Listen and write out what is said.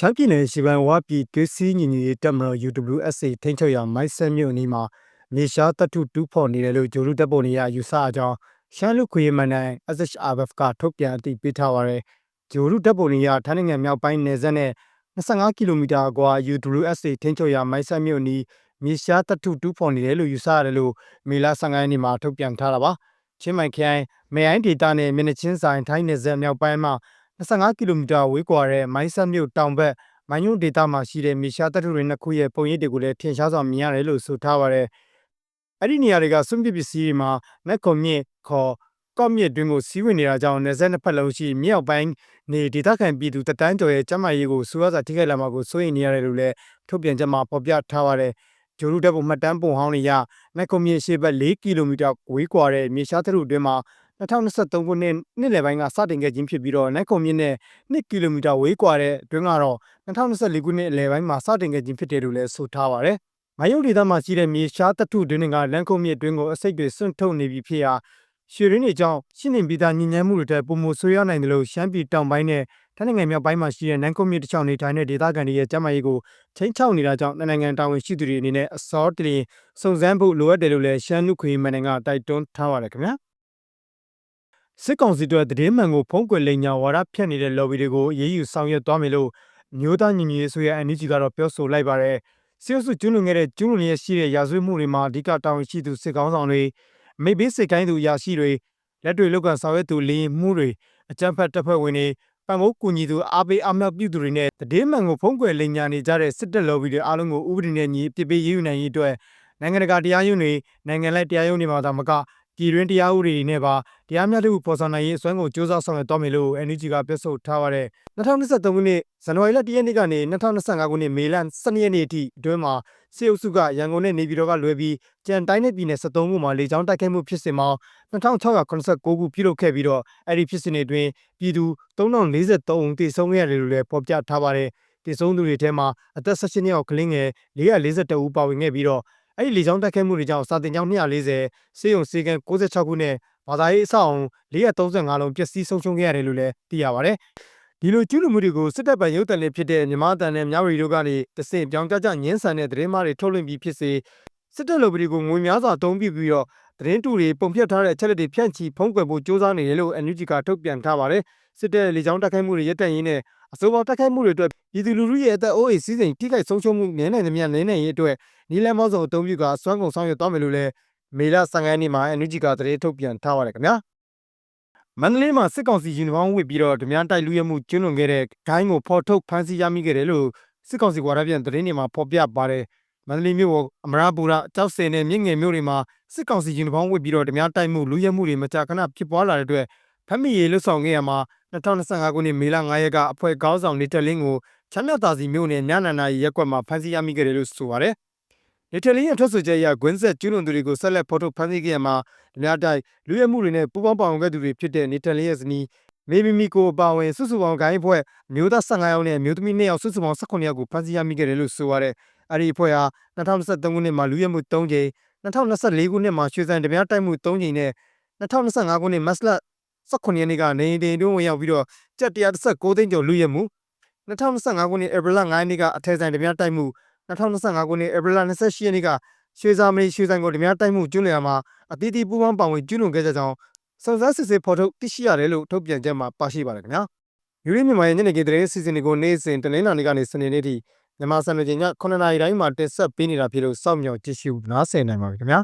ရှမ်းပြည်နယ်ရှေ့ပိုင်းဝပြည်သွေးစည်းညီညွတ်ရေးတပ်မတော် UWSA ထိန်းချုပ်ရာမိုင်းဆတ်မြို့အနီးမှာမြေရှားတပ်ထုတူးဖော်နေတယ်လို့ဂျိုလူတပ်ပေါ်နေရယူဆအကြောင်းရှမ်းလူခွေးမန်နိုင် SHRF ကထုတ်ပြန်အသိပေးထားပါတယ်။ဂျိုလူတပ်ပေါ်နေရထိုင်းနိုင်ငံမြောက်ပိုင်းနယ်စပ်နဲ့25ကီလိုမီတာအကွာ UWSA ထိန်းချုပ်ရာမိုင်းဆတ်မြို့အနီးမြေရှားတပ်ထုတူးဖော်နေတယ်လို့ယူဆရတယ်လို့မေလ15ရက်နေ့မှာထုတ်ပြန်ထားတာပါ။ချင်းမိုင်ခရိုင်မေအိုင်းဒေတာနဲ့မျက်နှချင်းဆိုင်ထိုင်းနယ်စပ်မြောက်ပိုင်းမှာ 25ကီလိုမီတာဝေးကွာတဲ့မိုင်းဆတ်မြို့တောင်ဘက်မိုင်းညွန့်ဒေတာမှာရှိတဲ့မြေရှားတပ်ထုတွေနှစ်ခုရဲ့ပုံရိပ်တွေကိုလည်းထင်ရှားစွာမြင်ရတယ်လို့ဆိုထားပါတယ်။အဲ့ဒီနေရာတွေကစွန့်ပစ်ပစ္စည်းတွေမှာမက်ကွန်မြင့်ခေါ်ကော့မြစ်တွင်းကိုစီးဝင်နေတာကြောင့်နယ်စပ်နှစ်ဖက်လုံးရှိမြောက်ပိုင်းနေဒေသခံပြည်သူတတန်းကျော်ရဲ့ကျန်းမာရေးကိုစူးစမ်းစာထိခိုက်လာမှာကိုစိုးရိမ်နေရတယ်လို့လည်းထုတ်ပြန်ချက်မှာဖော်ပြထားပါတယ်။ဂျိုလူတပ်ပုံမှတ်တမ်းပုံဟောင်းတွေရမက်ကွန်မြင့်ရှေ့ဘက်4ကီလိုမီတာဝေးကွာတဲ့မြေရှားတပ်ထုအတွင်းမှာ 2023ခုနှစ်နှစ်လယ်ပိုင်းကစတင်ခဲ့ခြင်းဖြစ်ပြီးတော့နိုင်ခုံမြင့်နဲ့2ကီလိုမီတာဝေးကွာတဲ့အတွင်းကတော့2024ခုနှစ်အလယ်ပိုင်းမှာစတင်ခဲ့ခြင်းဖြစ်တယ်လို့လည်းဆိုထားပါတယ်။မိုင်းယုံဒေသမှာရှိတဲ့မြေရှားတပ်ထုတွင်းကလန်ခုံမြင့်အတွင်းကိုအစိတ်တွေစွန့်ထုတ်နေပြီဖြစ်ရာရွှေရင်းတွေကြောင့်ရှင်းနေပြီးသားညဉ့်ညမ်းမှုတွေတဲ့ပုံမှုဆွေးရနိုင်တယ်လို့ရှမ်းပြည်တောင်ပိုင်းနဲ့ထိုင်းနိုင်ငံမြောက်ပိုင်းမှာရှိတဲ့နန်ကုန်းမြစ်တစ်ချောင်းနေထိုင်တဲ့ဒေသခံတွေရဲ့ကျန်းမာရေးကိုချိန်ချောက်နေတာကြောင့်နိုင်ငံတာဝန်ရှိသူတွေအနေနဲ့အစောတလျင်စုံစမ်းဖို့လိုအပ်တယ်လို့လည်းရှမ်းလူခွေမန်နိုင်ငံတိုက်တွန်းထားပါတယ်ခင်ဗျာ စစ်ကောင်စီတို့တည်င်းမှန်ကိုဖုံးကွယ်လိန်ညာဝါဒဖြန့်နေတဲ့ lobby တွေကိုအေးအေးယူဆောင်ရွက်သွားမယ်လို့မျိုးသားညီညွတ်ရေးဆိုရ NUG ကတော့ပြောဆိုလိုက်ပါတယ်စစ်အုပ်စုကျွလွန်ခဲ့တဲ့ကျွလွန်ရရှိတဲ့ရာဇဝတ်မှုတွေမှာအဓိကတာဝန်ရှိသူစစ်ကောင်းဆောင်တွေမိဘေးစစ်ကိုင်းသူရာရှိတွေလက်တွေလောက်ကဆောင်ရွက်သူလင်းမှုတွေအကြမ်းဖက်တပ်ဖွဲ့ဝင်တွေပံ့ပိုးကူညီသူအားပေးအမြောက်ပြုသူတွေနဲ့တည်င်းမှန်ကိုဖုံးကွယ်လိန်ညာနေကြတဲ့စစ်တပ် lobby တွေအားလုံးကိုဥပဒေနဲ့ညီပြစ်ပေးရေးယူနိုင်ရေးအတွက်နိုင်ငံတကာတရားရုံးတွေနိုင်ငံလိုက်တရားရုံးတွေမှာသာမက ပြည်တွင်းတရားဥပဒေတွေနဲ့ပါတရားမျှတမှုပေါ်ဆောင်နိုင်ရေးအစွမ်းကုန်စ조사ဆောင်ရွက်သွားမယ်လို့ NUG ကပြောဆိုထားပါတယ်2023ခုနှစ်ဇန်နဝါရီလ1ရက်နေ့ကနေ2025ခုနှစ်မေလ12ရက်နေ့အထိအတွင်းမှာစေအုပ်စုကရန်ကုန်နဲ့နေပြည်တော်ကလွဲပြီးကြံတိုင်းနဲ့ပြည်နယ်73ခုမှာလေကြောင်းတိုက်ခိုက်မှုဖြစ်စဉ်မှာ2689ခုပြုလုပ်ခဲ့ပြီးတော့အဲ့ဒီဖြစ်စဉ်တွေအတွင်းပြည်သူ3043ဦးသေဆုံးခဲ့ရတယ်လို့လည်းဖော်ပြထားပါတယ်သေဆုံးသူတွေထဲမှာအသက်16နှစ်အောက်ကလေးငယ်442ဦးပါဝင်ခဲ့ပြီးတော့ အဲ့ဒီလေကြောင်းတိုက်ခိုက်မှုတွေကြောင့်စာတင်ကျောင်း240စေယုံစေကန်66ခုနဲ့ဘာသာရေးအဆောက်အုံ435လုံးပျက်စီးဆုံးရှုံးခဲ့ရတယ်လို့လည်းသိရပါတယ်။ဒီလိုကျူးလွန်မှုတွေကိုစစ်တပ်ပိုင်ရုပ်သံလေးဖြစ်တဲ့မြန်မာတန်နဲ့မြဝတီတို့ကနေတဆင့်ပြောင်းကြကြညှင်းဆန်တဲ့သတင်းမှားတွေထုတ်လွှင့်ပြီးဖြစ်စေစစ်တပ်လိုပတီကိုငွေများစွာတုံးပြပြီးတော့ သတင်းတူတွေပုံဖြတ်ထားတဲ့အချက်လက်တွေဖြန့်ချီဖုံးကွယ်ဖို့စ조사နေတယ်လို့ NUG ကထုတ်ပြန်ထားပါတယ်။စစ်တပ်လေကြောင်းတိုက်ခိုက်မှုတွေရပ်တန့်ရင်းနဲ့အစိုးရတိုက်ခိုက်မှုတွေအတွက်ပြည်သူလူထုရဲ့အသက်အိုးအိမ်စီးစိမ်ထိခိုက်ဆုံးရှုံးမှုနည်းနိုင်သမျှနည်းနိုင်ရေးအတွက်နီလန်မောင်းစုံအုံပြုကစွမ်းကုန်ဆောင်ရွက်သွားမယ်လို့လည်းမေလ15ရက်နေ့မှာ NUG ကသတင်းထုတ်ပြန်ထားပါတယ်ခင်ဗျာမန္တလေးမှာစစ်ကောင်စီယူနီဖောင်းဝတ်ပြီးတော့ဓမြတိုက်လူရမှုကျွလွန်ခဲ့တဲ့ဂိုင်းကိုဖော်ထုတ်ဖမ်းဆီးရမိခဲ့တယ်လို့စစ်ကောင်စီဝါဒပြန်သတင်းတွေမှာဖော်ပြပါတယ် မန္တလေးမြို့အမရပူရကြောက်စင်နဲ့မြင့်ငယ်မြို့တွေမှာစစ်ကောင်စီယူနီဖောင်းဝတ်ပြီးတော့ဓမြတိုက်မှုလူရမှုတွေမကြာခဏဖြစ်ပွားလာတဲ့အတွက်ဖမ်းမိရေးလွတ်ဆောင်ခဲ့ရမှာ2025ခုနှစ်မေလ9ရက်ကအဖွဲ့ကောင်းဆောင်နေတက်လင်းကိုချမ်းမြတ်သာစီမြို့နယ်ညနာနာရက်ကွက်မှာဖမ်းဆီးရမိခဲ့တယ်လို့ဆိုပါတယ်နေတယ်လင်းရဲ့ထွက်ဆိုချက်အရဂွင်းဆက်ကျူးလွန်သူတွေကိုဆက်လက်ဖော်ထုတ်ဖမ်းဆီးခဲ့ရမှာအများတိုက်လူရဲမှုတွေနဲ့ပူးပေါင်းပါဝင်ခဲ့သူတွေဖြစ်တဲ့နေတယ်လင်းရဲ့ဇနီးမေမီမီကိုအပါဝင်စုစုပေါင်းဂိုင်းဖွဲ့မျိုးသား15ယောက်နဲ့မျိုးသမီး2ယောက်စုစုပေါင်း18ယောက်ကိုဖမ်းဆီးရမိခဲ့တယ်လို့ဆိုရတယ်။ အဲဒီအဖွဲ့ဟာ2023ခုနှစ်မှာလူရဲမှု3ကြိမ်2024ခုနှစ်မှာရွှေစံတပြားတိုက်မှု3ကြိမ်နဲ့2025ခုနှစ်မတ်လ18ရက်နေ့ကနေအိမ်တွင်းဝင်ရောက်ပြီးတော့ကြက်116သိန်းကျော်လူရဲမှု2025ခုနှစ်ဧပြီလ9ရက်နေ့ကအထက်ဆိုင်တပြားတိုက်မှု2025ခုနှစ်ဧပြီလ28ရက်နေ့ကရွှေစာမရီရွှေဆိုင်ကိုဓမြတိုက်မှုကျွလွန်ရမှာအသီးသီးပူးပေါင်းပါဝင်ကျွလွန်ခဲ့ကြကြောင်းစုံစမ်းစစ်ဆေးဖော်ထုတ်သိရှိရတယ်လို့ထုတ်ပြန်ချက်မှာပါရှိပါတယ်ခင်ဗျာယူရီမြန်မာရဲ့ညနေခင်းသတင်းစီစဉ်တွေကိုနေ့စဉ်တနင်္လာနေ့ကနေစနေနေ့ထိ မြန်မာစံတော်ချိန်ည9:00နာရီတိုင်းမှာတင်ဆက်ပေးနေတာဖြစ်လို့စောင့်မျှော်ကြည့်ရှုနားဆင်နိုင်ပါပြီခင်ဗျာ